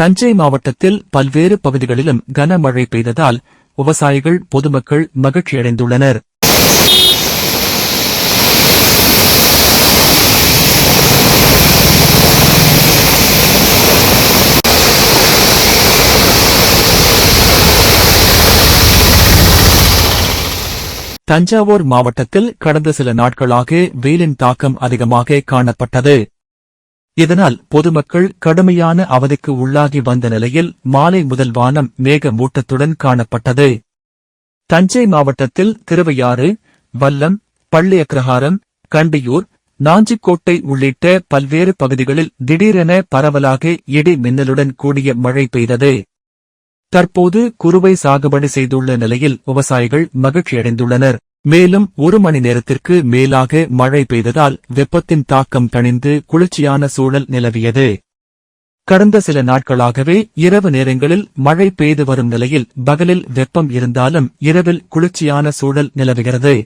தஞ்சை மாவட்டத்தில் பல்வேறு பகுதிகளிலும் கனமழை பெய்ததால் விவசாயிகள் பொதுமக்கள் மகிழ்ச்சியடைந்துள்ளனர். தஞ்சாவூர் மாவட்டத்தில் கடந்த சில நாட்களாக வெயிலின் தாக்கம் அதிகமாக காணப்பட்டது. இதனால் பொதுமக்கள் கடுமையான அவதிக்கு உள்ளாகி வந்த நிலையில் மாலை முதல் வானம் மேக மூட்டத்துடன் காணப்பட்டது. தஞ்சை மாவட்டத்தில் திருவையாறு வல்லம் பள்ளியக்கிரகாரம் கண்டியூர் நாஞ்சிக்கோட்டை உள்ளிட்ட பல்வேறு பகுதிகளில் திடீரென பரவலாக இடி மின்னலுடன் கூடிய மழை பெய்தது. தற்போது குறுவை சாகுபடி செய்துள்ள நிலையில் விவசாயிகள் மகிழ்ச்சியடைந்துள்ளனர். மேலும் ஒரு மணி நேரத்திற்கு மேலாக மழை பெய்ததால் வெப்பத்தின் தாக்கம் தணிந்து குளிர்ச்சியான சூழல் நிலவியது. கடந்த சில நாட்களாகவே இரவு நேரங்களில் மழை பெய்து வரும் நிலையில் பகலில் வெப்பம் இருந்தாலும் இரவில் குளிர்ச்சியான சூழல் நிலவுகிறது.